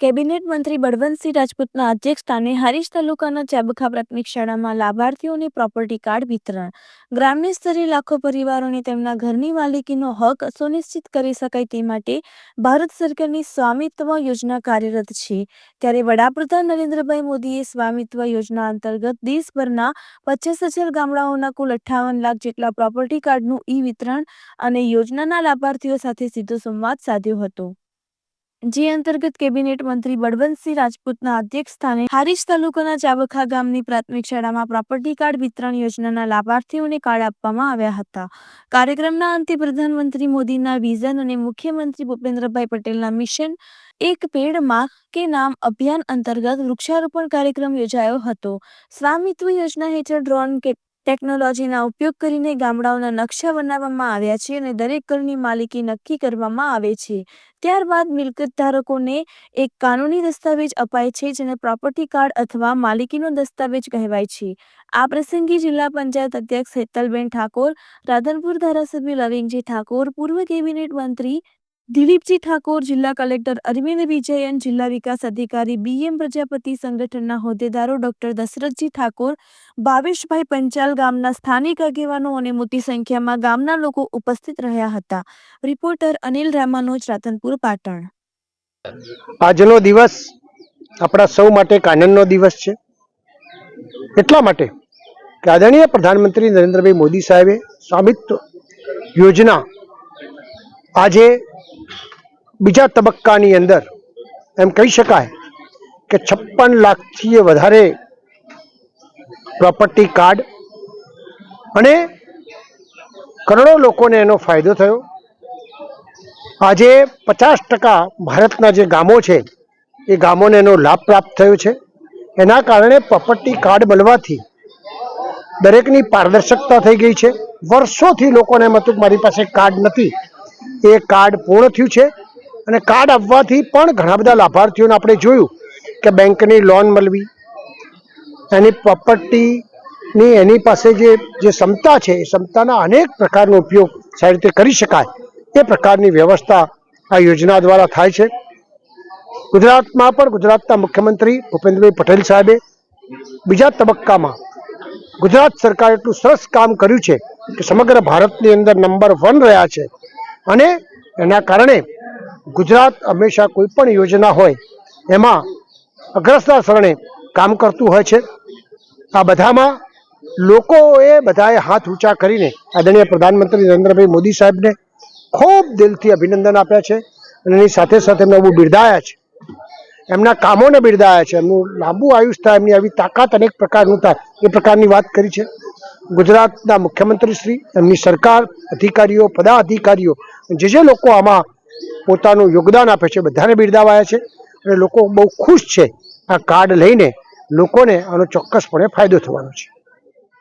Cabinet મંત્રી બળવંતસિંહ રાજપૂતના અધ્યક્ષસ્થાને હરીશ તાલુકાના ચાબખા પ્રાથમિક શાળામાં લાભાર્થીઓને પ્રોપર્ટી કાર્ડ વિતરણ. ગ્રામ્ય સ્તરે લાખો પરિવારોને તેમના ઘરની માલિકીનો હક સુનિશ્ચિત કરી શકાય તે માટે ભારત સરકારની સ્વામિત્વ યોજના કાર્યરત છે. ત્યારે વડાપ્રધાન નરેન્દ્રભાઈ મોદીએ સ્વામિત્વ યોજના અંતર્ગત દેશભરના પચીસ હજાર ગામડાઓના કુલ અઠ્ઠાવન લાખ જેટલા પ્રોપર્ટી કાર્ડનું ઈ વિતરણ અને યોજનાના લાભાર્થીઓ સાથે સીધો સંવાદ સાધ્યો હતો. જે અંતર્ગત કેબિનેટ મંત્રી બળવંતસિંહ રાજપૂતના અધ્યક્ષસ્થાને હારીજ તાલુકાના ચાબખા ગામની પ્રાથમિક શાળામાં પ્રોપર્ટી કાર્ડ વિતરણ યોજનાના લાભાર્થીઓને કાર્ડ આપવામાં આવ્યા હતા. કાર્યક્રમના અંતે પ્રધાનમંત્રી મોદીના વિઝન અને મુખ્યમંત્રી ભૂપેન્દ્રભાઈ પટેલના મિશન એક પેડમાં કે નામ અભિયાન અંતર્ગત વૃક્ષારોપણ કાર્યક્રમ યોજાયો હતો. સ્વામિત્વ યોજના હેઠળ ડ્રોન કે ટેકનોલોજીના ઉપયોગ કરીને ગામડાઓના નકશા બનાવવામાં આવ્યા છે અને દરેક ઘરની માલિકી નક્કી કરવામાં આવે છે. ત્યારબાદ મિલકત ધારકોને એક કાનૂની દસ્તાવેજ અપાય છે જેને પ્રોપર્ટી કાર્ડ અથવા માલિકીનો દસ્તાવેજ કહેવાય છે. આ પ્રસંગે જિલ્લા પંચાયત અધ્યક્ષ હેતલબેન ઠાકોર, રાધનપુર ધારાસભ્ય લવિંગજી ઠાકોર, પૂર્વ કેબિનેટ મંત્રી દિલીપજી ઠાકોર, જિલ્લા કલેક્ટર અરવિંદ વિજયન, જિલ્લા વિકાસ અધિકારી બી એમ પ્રજાપતિ સંગઠનના હોદ્દેદારો ડોક્ટર દશરથજી ઠાકોર ભાવેશભાઈ પંચાલ ગામના સ્થાનિક આગેવાનો અને મોટી સંખ્યામાં ગામના લોકો ઉપસ્થિત રહ્યા હતા. રિપોર્ટર અનિલ રામાનોજ, રાતનપુર, પાટણ. આજનો દિવસ આપણા સૌ માટે કાનનનો દિવસ છે. એટલા માટે કે આદરણીય પ્રધાનમંત્રી નરેન્દ્રભાઈ મોદી સાહેબે સ્વામિત્વ યોજના આજે બીજા તબક્કાની અંદર એમ કહી શકાય કે છપ્પન લાખથી વધારે પ્રોપર્ટી કાર્ડ અને કરોડો લોકોને એનો ફાયદો થયો. આજે પચાસ ટકા ભારતના જે ગામો છે, એ ગામોને એનો લાભ પ્રાપ્ત થયો છે. એના કારણે પ્રોપર્ટી કાર્ડ મળવાથી દરેકની પારદર્શકતા થઈ ગઈ છે. વર્ષોથી લોકોને એમ હતું મારી પાસે કાર્ડ નથી. એ કાર્ડ પૂર્ણ થયું છે. અને કાર્ડ આપવાથી પણ ઘણા બધા લાભાર્થીઓને આપણે જોયું કે બેંકની લોન મળવી, એની પ્રોપર્ટીની એની પાસે જે જે ક્ષમતા છે, એ ક્ષમતાના અનેક પ્રકારનો ઉપયોગ સારી રીતે કરી શકાય એ પ્રકારની વ્યવસ્થા આ યોજના દ્વારા થાય છે. ગુજરાતમાં પણ ગુજરાતના મુખ્યમંત્રી ભૂપેન્દ્રભાઈ પટેલ સાહેબે બીજા તબક્કામાં ગુજરાત સરકારે એટલું સરસ કામ કર્યું છે કે સમગ્ર ભારતની અંદર નંબર વન રહ્યા છે અને એના કારણે ગુજરાત હંમેશા કોઈ પણ યોજના હોય, એમાં અગ્રસર શરણે કામ કરતું હોય છે. આ બધામાં લોકોએ બધાએ હાથ ઊંચા કરીને આદરણીય પ્રધાનમંત્રી નરેન્દ્રભાઈ મોદી સાહેબને ખૂબ દિલથી અભિનંદન આપ્યા છે અને એની સાથે સાથે એમને બહુ બિરદાયા છે. એમના કામોને બિરદાયા છે. એમનું લાંબુ આયુષ થાય, એમની આવી તાકાત અનેક પ્રકારનું થાય, એ પ્રકારની વાત કરી છે. ગુજરાતના મુખ્યમંત્રી શ્રી એમની સરકાર, અધિકારીઓ, પદાધિકારીઓ, જે જે લોકો આમાં પોતાનું યોગદાન આપે છે, બધાને બિરદાવાયા છે અને લોકો બહુ ખુશ છે આ કાર્ડ લઈને લોકોને આનો ચોક્કસપણે ફાયદો થવાનો છે.